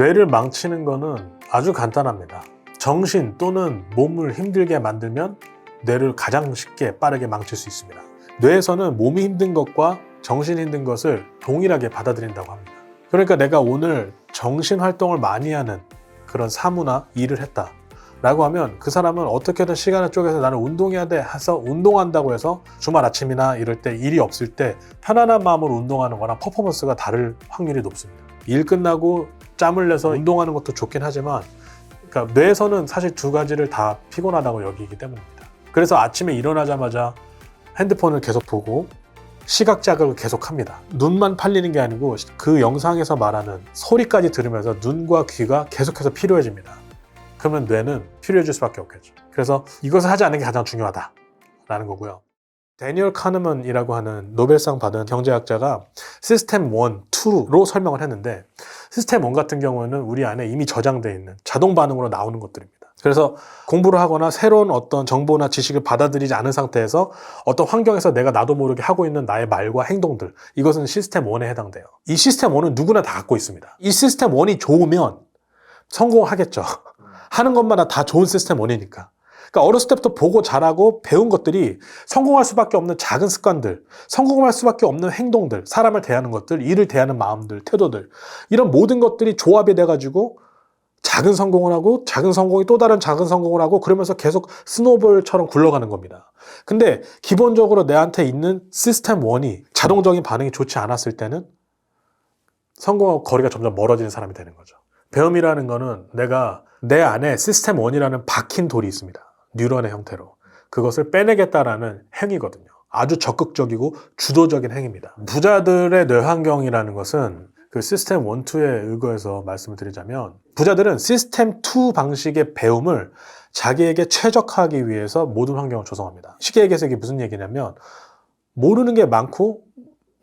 뇌를 망치는 거는 아주 간단합니다. 정신 또는 몸을 힘들게 만들면 뇌를 가장 쉽게 빠르게 망칠 수 있습니다. 뇌에서는 몸이 힘든 것과 정신이 힘든 것을 동일하게 받아들인다고 합니다. 그러니까 내가 오늘 정신 활동을 많이 하는 그런 사무나 일을 했다. 라고 하면 그 사람은 어떻게든 시간을 쪼개서 나는 운동해야 돼 해서 운동한다고 해서 주말 아침이나 이럴 때 일이 없을 때 편안한 마음으로 운동하는 거랑 퍼포먼스가 다를 확률이 높습니다. 일 끝나고 짬을 내서 운동하는 것도 좋긴 하지만 그러니까 뇌에서는 사실 두 가지를 다 피곤하다고 여기기 때문입니다. 그래서 아침에 일어나자마자 핸드폰을 계속 보고 시각 자극을 계속 합니다. 눈만 팔리는 게 아니고 그 영상에서 말하는 소리까지 들으면서 눈과 귀가 계속해서 필요해집니다. 그러면 뇌는 필요해질 수밖에 없겠죠. 그래서 이것을 하지 않는 게 가장 중요하다라는 거고요. 데니얼 카르먼이라고 하는 노벨상 받은 경제학자가 시스템 1, 2로 설명을 했는데 시스템 1 같은 경우는 우리 안에 이미 저장되어 있는 자동 반응으로 나오는 것들입니다. 그래서 공부를 하거나 새로운 어떤 정보나 지식을 받아들이지 않은 상태에서 어떤 환경에서 내가 나도 모르게 하고 있는 나의 말과 행동들 이것은 시스템 1에 해당돼요. 이 시스템 1은 누구나 다 갖고 있습니다. 이 시스템 1이 좋으면 성공하겠죠. 하는 것마다 다 좋은 시스템 1이니까. 그러니까 어렸을 때부터 보고 자라고 배운 것들이 성공할 수밖에 없는 작은 습관들, 성공할 수밖에 없는 행동들, 사람을 대하는 것들, 일을 대하는 마음들, 태도들 이런 모든 것들이 조합이 돼가지고 작은 성공을 하고 작은 성공이 또 다른 작은 성공을 하고 그러면서 계속 스노볼처럼 굴러가는 겁니다. 근데 기본적으로 내한테 있는 시스템 1이 자동적인 반응이 좋지 않았을 때는 성공하고 거리가 점점 멀어지는 사람이 되는 거죠. 배움이라는 거는 내가 내 안에 시스템 1이라는 박힌 돌이 있습니다. 뉴런의 형태로. 그것을 빼내겠다라는 행위거든요. 아주 적극적이고 주도적인 행위입니다. 부자들의 뇌 환경이라는 것은 그 시스템 1, 2에 의거해서 말씀을 드리자면 부자들은 시스템 2 방식의 배움을 자기에게 최적화하기 위해서 모든 환경을 조성합니다. 쉽게 얘기해서 이게 무슨 얘기냐면 모르는 게 많고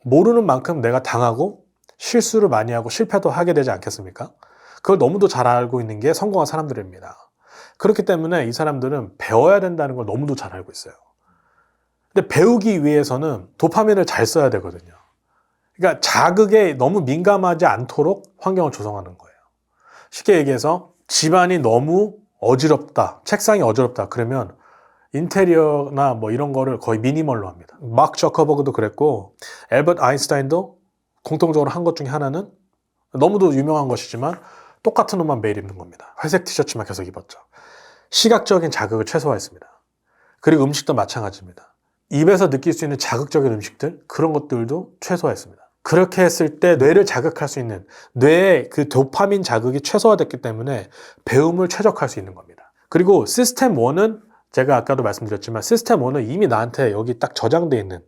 모르는 만큼 내가 당하고 실수를 많이 하고 실패도 하게 되지 않겠습니까? 그걸 너무도 잘 알고 있는 게 성공한 사람들입니다. 그렇기 때문에 이 사람들은 배워야 된다는 걸 너무도 잘 알고 있어요. 근데 배우기 위해서는 도파민을 잘 써야 되거든요. 그러니까 자극에 너무 민감하지 않도록 환경을 조성하는 거예요. 쉽게 얘기해서 집안이 너무 어지럽다, 책상이 어지럽다, 그러면 인테리어나 뭐 이런 거를 거의 미니멀로 합니다. 마크 저커버그도 그랬고, 엘버트 아인슈타인도 공통적으로 한 것 중에 하나는 너무도 유명한 것이지만 똑같은 옷만 매일 입는 겁니다. 회색 티셔츠만 계속 입었죠. 시각적인 자극을 최소화했습니다. 그리고 음식도 마찬가지입니다. 입에서 느낄 수 있는 자극적인 음식들 그런 것들도 최소화했습니다. 그렇게 했을 때 뇌를 자극할 수 있는 뇌의 그 도파민 자극이 최소화됐기 때문에 배움을 최적화할 수 있는 겁니다. 그리고 시스템 1은 제가 아까도 말씀드렸지만 시스템 1은 이미 나한테 여기 딱 저장되어 있는 이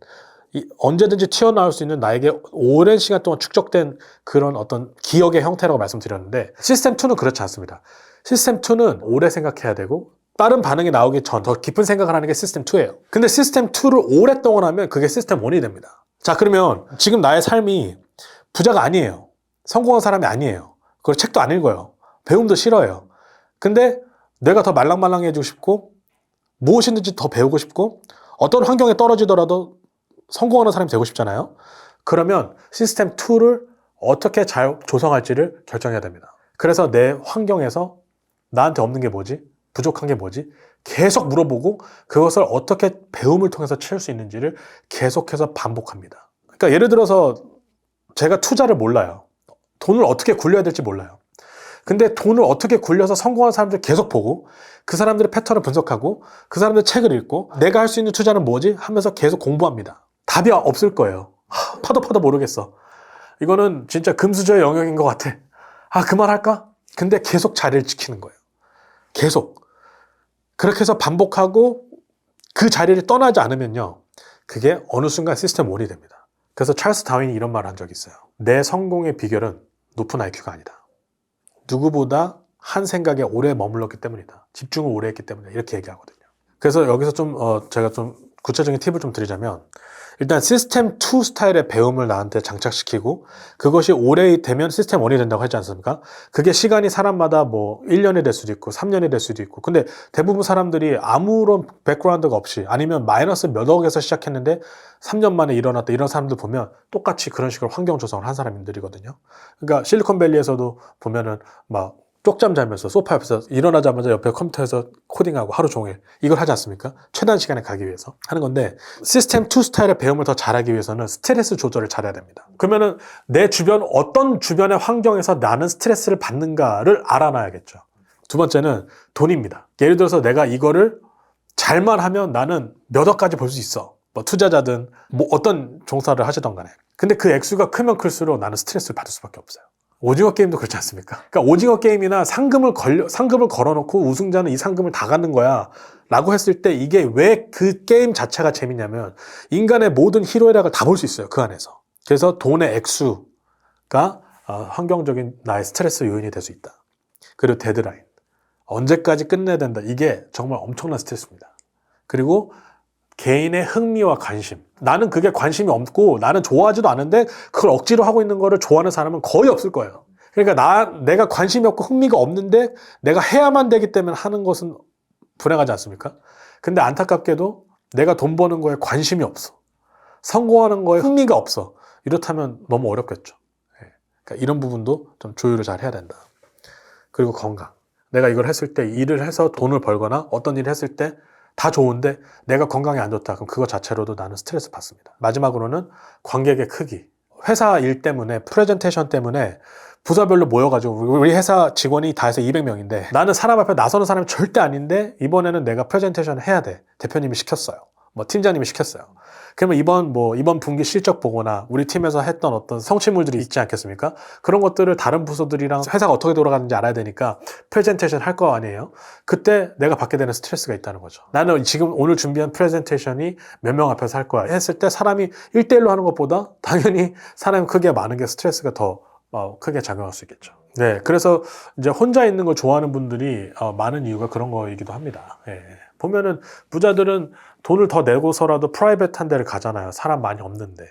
언제든지 튀어나올 수 있는 나에게 오랜 시간 동안 축적된 그런 어떤 기억의 형태라고 말씀드렸는데 시스템 2는 그렇지 않습니다. 시스템 2는 오래 생각해야 되고 빠른 반응이 나오기 전 더 깊은 생각을 하는 게 시스템 2예요. 근데 시스템 2를 오랫동안 하면 그게 시스템 1이 됩니다. 자, 그러면 지금 나의 삶이 부자가 아니에요. 성공한 사람이 아니에요. 그리고 책도 안 읽어요. 배움도 싫어요. 근데 내가 더 말랑말랑해지고 싶고 무엇이든지 더 배우고 싶고 어떤 환경에 떨어지더라도 성공하는 사람이 되고 싶잖아요. 그러면 시스템 2를 어떻게 잘 조성할지를 결정해야 됩니다. 그래서 내 환경에서 나한테 없는 게 뭐지? 부족한 게 뭐지? 계속 물어보고 그것을 어떻게 배움을 통해서 채울 수 있는지를 계속해서 반복합니다. 그러니까 예를 들어서 제가 투자를 몰라요. 돈을 어떻게 굴려야 될지 몰라요. 근데 돈을 어떻게 굴려서 성공한 사람들 계속 보고 그 사람들의 패턴을 분석하고 그 사람들 책을 읽고 내가 할 수 있는 투자는 뭐지? 하면서 계속 공부합니다. 답이 없을 거예요. 하, 파도 파도 모르겠어. 이거는 진짜 금수저의 영역인 것 같아. 아, 그만할까? 근데 계속 자리를 지키는 거예요. 계속. 그렇게 해서 반복하고 그 자리를 떠나지 않으면요. 그게 어느 순간 시스템 1이 됩니다. 그래서 찰스 다윈이 이런 말을 한 적이 있어요. 내 성공의 비결은 높은 IQ가 아니다. 누구보다 한 생각에 오래 머물렀기 때문이다. 집중을 오래 했기 때문에 이렇게 얘기하거든요. 그래서 여기서 좀 어, 제가 좀 구체적인 팁을 좀 드리자면 일단 시스템 2 스타일의 배움을 나한테 장착시키고 그것이 오래 되면 시스템 1이 된다고 하지 않습니까? 그게 시간이 사람마다 뭐 1년이 될 수도 있고 3년이 될 수도 있고 근데 대부분 사람들이 아무런 백그라운드가 없이 아니면 마이너스 몇 억에서 시작했는데 3년 만에 일어났다 이런 사람들 보면 똑같이 그런 식으로 환경 조성을 한 사람들이거든요. 그러니까 실리콘밸리에서도 보면은 막 쪽잠 자면서 소파 옆에서 일어나자마자 옆에 컴퓨터에서 코딩하고 하루 종일 이걸 하지 않습니까? 최단 시간에 가기 위해서 하는 건데 시스템 2 스타일의 배움을 더 잘하기 위해서는 스트레스 조절을 잘해야 됩니다. 그러면은 내 주변 어떤 주변의 환경에서 나는 스트레스를 받는가를 알아놔야겠죠. 두 번째는 돈입니다. 예를 들어서 내가 이거를 잘만 하면 나는 몇 억까지 벌 수 있어. 뭐 투자자든 뭐 어떤 종사를 하시던 간에. 근데 그 액수가 크면 클수록 나는 스트레스를 받을 수밖에 없어요. 오징어 게임도 그렇지 않습니까? 그러니까 오징어 게임이나 상금을 걸려 상금을 걸어놓고 우승자는 이 상금을 다 갖는 거야 라고 했을 때 이게 왜 그 게임 자체가 재밌냐면 인간의 모든 희로애락을 다 볼 수 있어요 그 안에서. 그래서 돈의 액수가 어, 환경적인 나의 스트레스 요인이 될 수 있다. 그리고 데드라인 언제까지 끝내야 된다 이게 정말 엄청난 스트레스입니다. 그리고 개인의 흥미와 관심. 나는 그게 관심이 없고 나는 좋아하지도 않은데 그걸 억지로 하고 있는 거를 좋아하는 사람은 거의 없을 거예요. 그러니까 나 내가 관심이 없고 흥미가 없는데 내가 해야만 되기 때문에 하는 것은 불행하지 않습니까? 근데 안타깝게도 내가 돈 버는 거에 관심이 없어. 성공하는 거에 흥미가 없어. 이렇다면 너무 어렵겠죠. 예. 그러니까 이런 부분도 좀 조율을 잘 해야 된다. 그리고 건강. 내가 이걸 했을 때 일을 해서 돈을 벌거나 어떤 일을 했을 때 다 좋은데 내가 건강이 안 좋다. 그럼 그거 자체로도 나는 스트레스 받습니다. 마지막으로는 관객의 크기. 회사 일 때문에 프레젠테이션 때문에 부서별로 모여가지고 우리 회사 직원이 다 해서 200명인데 나는 사람 앞에 나서는 사람이 절대 아닌데 이번에는 내가 프레젠테이션을 해야 돼. 대표님이 시켰어요. 뭐 팀장님이 시켰어요. 그러면 이번 뭐 이번 분기 실적 보거나 우리 팀에서 했던 어떤 성취물들이 있지 않겠습니까? 그런 것들을 다른 부서들이랑 회사가 어떻게 돌아가는지 알아야 되니까 프레젠테이션 할 거 아니에요. 그때 내가 받게 되는 스트레스가 있다는 거죠. 나는 지금 오늘 준비한 프레젠테이션이 몇 명 앞에서 할 거야 했을 때 사람이 1대1로 하는 것보다 당연히 사람이 크게 많은 게 스트레스가 더 어, 크게 작용할 수 있겠죠. 네, 그래서 이제 혼자 있는 걸 좋아하는 분들이 어, 많은 이유가 그런 거이기도 합니다. 예. 보면은 부자들은 돈을 더 내고서라도 프라이빗한 데를 가잖아요. 사람 많이 없는데.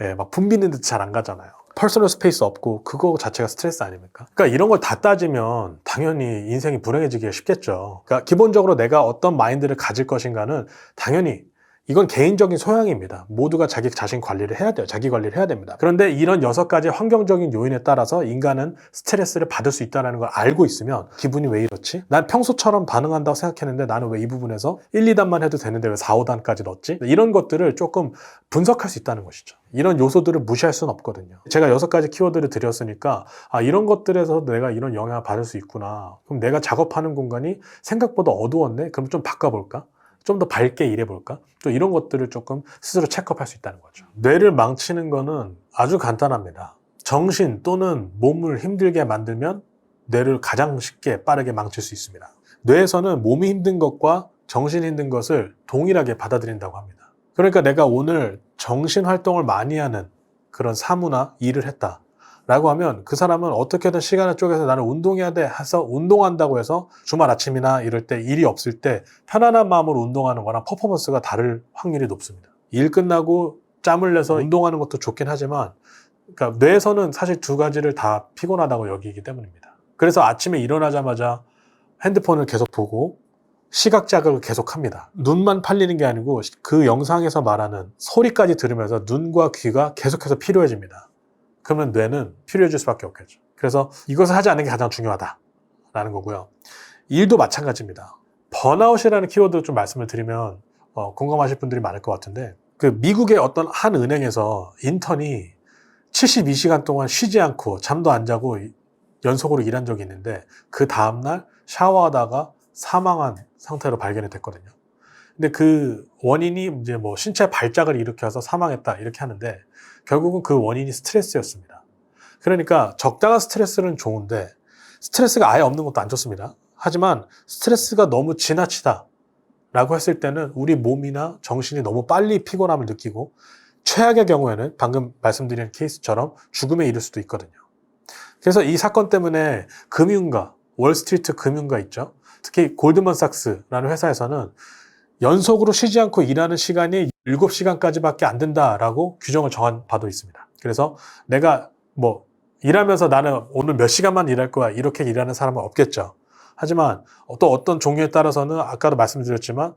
예, 막 붐비는 데 잘 안 가잖아요. 퍼스널 스페이스 없고 그거 자체가 스트레스 아닙니까? 그러니까 이런 걸 다 따지면 당연히 인생이 불행해지기가 쉽겠죠. 그러니까 기본적으로 내가 어떤 마인드를 가질 것인가는 당연히 이건 개인적인 소양입니다. 모두가 자기 자신 관리를 해야 돼요. 자기 관리를 해야 됩니다. 그런데 이런 여섯 가지 환경적인 요인에 따라서 인간은 스트레스를 받을 수 있다는 걸 알고 있으면 기분이 왜 이렇지? 난 평소처럼 반응한다고 생각했는데 나는 왜 이 부분에서 1, 2단만 해도 되는데 왜 4, 5단까지 넣었지? 이런 것들을 조금 분석할 수 있다는 것이죠. 이런 요소들을 무시할 수는 없거든요. 제가 여섯 가지 키워드를 드렸으니까 아 이런 것들에서 내가 이런 영향을 받을 수 있구나. 그럼 내가 작업하는 공간이 생각보다 어두웠네? 그럼 좀 바꿔볼까? 좀 더 밝게 일해볼까? 또 이런 것들을 조금 스스로 체크할 수 있다는 거죠. 뇌를 망치는 거는 아주 간단합니다. 정신 또는 몸을 힘들게 만들면 뇌를 가장 쉽게 빠르게 망칠 수 있습니다. 뇌에서는 몸이 힘든 것과 정신이 힘든 것을 동일하게 받아들인다고 합니다. 그러니까 내가 오늘 정신 활동을 많이 하는 그런 사무나 일을 했다. 라고 하면 그 사람은 어떻게든 시간을 쪼개서 나는 운동해야 돼 해서 운동한다고 해서 주말 아침이나 이럴 때 일이 없을 때 편안한 마음으로 운동하는 거랑 퍼포먼스가 다를 확률이 높습니다. 일 끝나고 짬을 내서 운동하는 것도 좋긴 하지만 그러니까 뇌에서는 사실 두 가지를 다 피곤하다고 여기기 때문입니다. 그래서 아침에 일어나자마자 핸드폰을 계속 보고 시각 자극을 계속 합니다. 눈만 팔리는 게 아니고 그 영상에서 말하는 소리까지 들으면서 눈과 귀가 계속해서 필요해집니다. 그러면 뇌는 필요해질 수밖에 없겠죠. 그래서 이것을 하지 않는 게 가장 중요하다라는 거고요. 일도 마찬가지입니다. 번아웃이라는 키워드 좀 말씀을 드리면 어, 공감하실 분들이 많을 것 같은데 그 미국의 어떤 한 은행에서 인턴이 72시간 동안 쉬지 않고 잠도 안 자고 연속으로 일한 적이 있는데 그 다음날 샤워하다가 사망한 상태로 발견이 됐거든요. 근데 그 원인이 이제 뭐 신체 발작을 일으켜서 사망했다 이렇게 하는데 결국은 그 원인이 스트레스였습니다. 그러니까 적당한 스트레스는 좋은데 스트레스가 아예 없는 것도 안 좋습니다. 하지만 스트레스가 너무 지나치다 라고 했을 때는 우리 몸이나 정신이 너무 빨리 피곤함을 느끼고 최악의 경우에는 방금 말씀드린 케이스처럼 죽음에 이를 수도 있거든요. 그래서 이 사건 때문에 금융가, 월스트리트 금융가 있죠. 특히 골드먼삭스라는 회사에서는 연속으로 쉬지 않고 일하는 시간이 7시간까지밖에 안 된다라고 규정을 정한 바도 있습니다. 그래서 내가 뭐 일하면서 나는 오늘 몇 시간만 일할 거야 이렇게 일하는 사람은 없겠죠. 하지만 또 어떤 종류에 따라서는 아까도 말씀드렸지만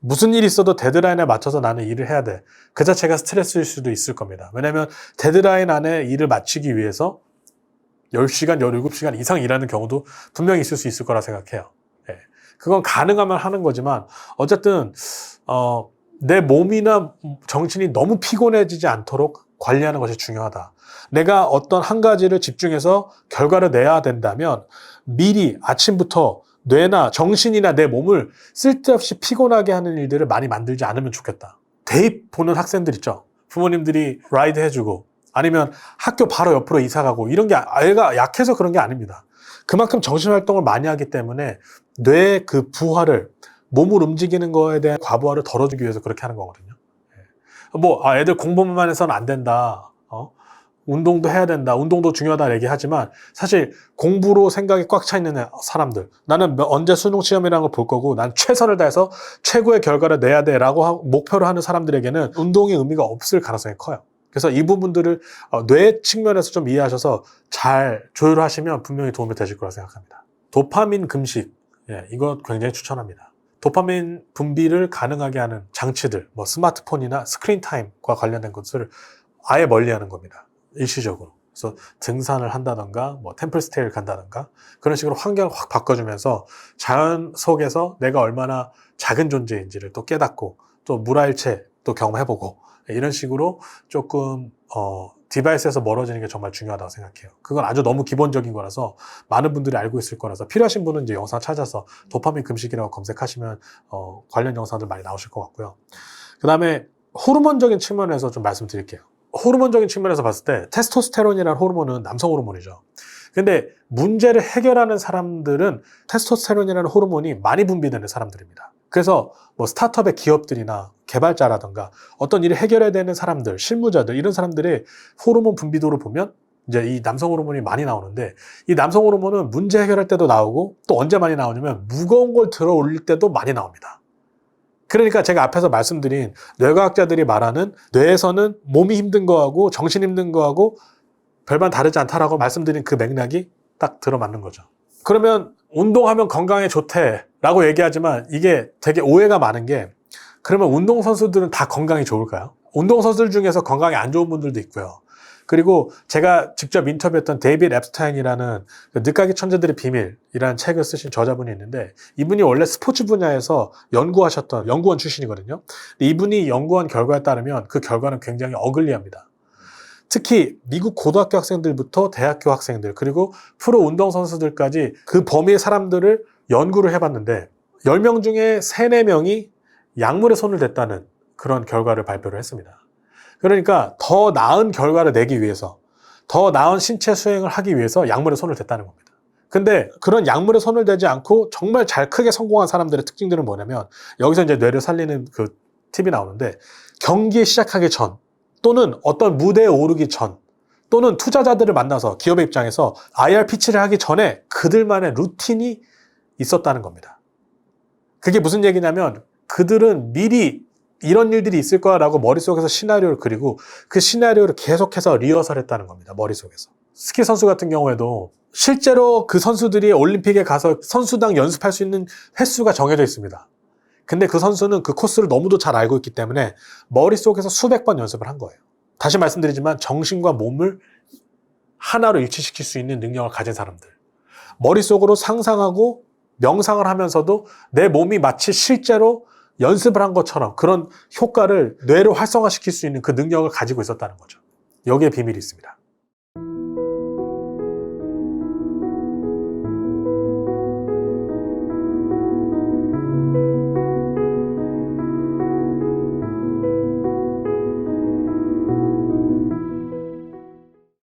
무슨 일이 있어도 데드라인에 맞춰서 나는 일을 해야 돼. 그 자체가 스트레스일 수도 있을 겁니다. 왜냐하면 데드라인 안에 일을 마치기 위해서 10시간, 17시간 이상 일하는 경우도 분명히 있을 수 있을 거라 생각해요. 예. 그건 가능하면 하는 거지만 어쨌든 어, 내 몸이나 정신이 너무 피곤해지지 않도록 관리하는 것이 중요하다. 내가 어떤 한 가지를 집중해서 결과를 내야 된다면 미리 아침부터 뇌나 정신이나 내 몸을 쓸데없이 피곤하게 하는 일들을 많이 만들지 않으면 좋겠다. 대입 보는 학생들 있죠. 부모님들이 라이드 해주고 아니면 학교 바로 옆으로 이사 가고 이런 게 애가 약해서 그런 게 아닙니다. 그만큼 정신 활동을 많이 하기 때문에 뇌의 그 부하를 몸을 움직이는 거에 대한 과부하를 덜어주기 위해서 그렇게 하는 거거든요. 예. 뭐 아, 애들 공부만 해서는 안 된다. 어? 운동도 해야 된다. 운동도 중요하다 얘기하지만 사실 공부로 생각이 꽉 차 있는 사람들 나는 몇- 언제 수능 시험이라는 걸 볼 거고 난 최선을 다해서 최고의 결과를 내야 돼라고 하- 목표로 하는 사람들에게는 운동의 의미가 없을 가능성이 커요. 그래서 이 부분들을 어, 뇌 측면에서 좀 이해하셔서 잘 조율하시면 분명히 도움이 되실 거라 생각합니다. 도파민 금식, 예, 이거 굉장히 추천합니다. 도파민 분비를 가능하게 하는 장치들, 뭐 스마트폰이나 스크린 타임과 관련된 것을 아예 멀리하는 겁니다. 일시적으로. 그래서 등산을 한다던가, 뭐 템플스테이를 간다던가 그런 식으로 환경을 확 바꿔주면서 자연 속에서 내가 얼마나 작은 존재인지를 또 깨닫고 또 물화일체 또 경험해보고 이런 식으로 조금 어, 디바이스에서 멀어지는 게 정말 중요하다고 생각해요. 그건 아주 너무 기본적인 거라서 많은 분들이 알고 있을 거라서 필요하신 분은 이제 영상 찾아서 도파민 금식이라고 검색하시면 어, 관련 영상들 많이 나오실 것 같고요. 그 다음에 호르몬적인 측면에서 좀 말씀드릴게요. 호르몬적인 측면에서 봤을 때 테스토스테론이라는 호르몬은 남성 호르몬이죠. 근데 문제를 해결하는 사람들은 테스토스테론이라는 호르몬이 많이 분비되는 사람들입니다. 그래서 뭐 스타트업의 기업들이나 개발자라든가 어떤 일을 해결해야 되는 사람들, 실무자들 이런 사람들의 호르몬 분비도를 보면 이제 이 남성 호르몬이 많이 나오는데 이 남성 호르몬은 문제 해결할 때도 나오고 또 언제 많이 나오냐면 무거운 걸 들어 올릴 때도 많이 나옵니다. 그러니까 제가 앞에서 말씀드린 뇌과학자들이 말하는 뇌에서는 몸이 힘든 거하고 정신 힘든 거하고 별반 다르지 않다라고 말씀드린 그 맥락이 딱 들어맞는 거죠. 그러면 운동하면 건강에 좋대라고 얘기하지만 이게 되게 오해가 많은 게 그러면 운동선수들은 다 건강이 좋을까요? 운동선수들 중에서 건강이 안 좋은 분들도 있고요. 그리고 제가 직접 인터뷰했던 데이빗 앱스타인이라는 그 늦가기 천재들의 비밀이라는 책을 쓰신 저자분이 있는데 이분이 원래 스포츠 분야에서 연구하셨던 연구원 출신이거든요. 이분이 연구한 결과에 따르면 그 결과는 굉장히 어글리합니다. 특히 미국 고등학교 학생들부터 대학교 학생들 그리고 프로 운동 선수들까지 그 범위의 사람들을 연구를 해봤는데 10명 중에 3, 4명이 약물에 손을 댔다는 그런 결과를 발표를 했습니다. 그러니까 더 나은 결과를 내기 위해서 더 나은 신체 수행을 하기 위해서 약물에 손을 댔다는 겁니다. 근데 그런 약물에 손을 대지 않고 정말 잘 크게 성공한 사람들의 특징들은 뭐냐면 여기서 이제 뇌를 살리는 그 팁이 나오는데 경기 시작하기 전 또는 어떤 무대에 오르기 전 또는 투자자들을 만나서 기업의 입장에서 IR 피치를 하기 전에 그들만의 루틴이 있었다는 겁니다. 그게 무슨 얘기냐면 그들은 미리 이런 일들이 있을 거라고 머릿속에서 시나리오를 그리고 그 시나리오를 계속해서 리허설 했다는 겁니다. 머릿속에서. 스키 선수 같은 경우에도 실제로 그 선수들이 올림픽에 가서 선수당 연습할 수 있는 횟수가 정해져 있습니다. 근데 그 선수는 그 코스를 너무도 잘 알고 있기 때문에 머릿속에서 수백 번 연습을 한 거예요. 다시 말씀드리지만 정신과 몸을 하나로 일치시킬 수 있는 능력을 가진 사람들. 머릿속으로 상상하고 명상을 하면서도 내 몸이 마치 실제로 연습을 한 것처럼 그런 효과를 뇌로 활성화시킬 수 있는 그 능력을 가지고 있었다는 거죠. 여기에 비밀이 있습니다.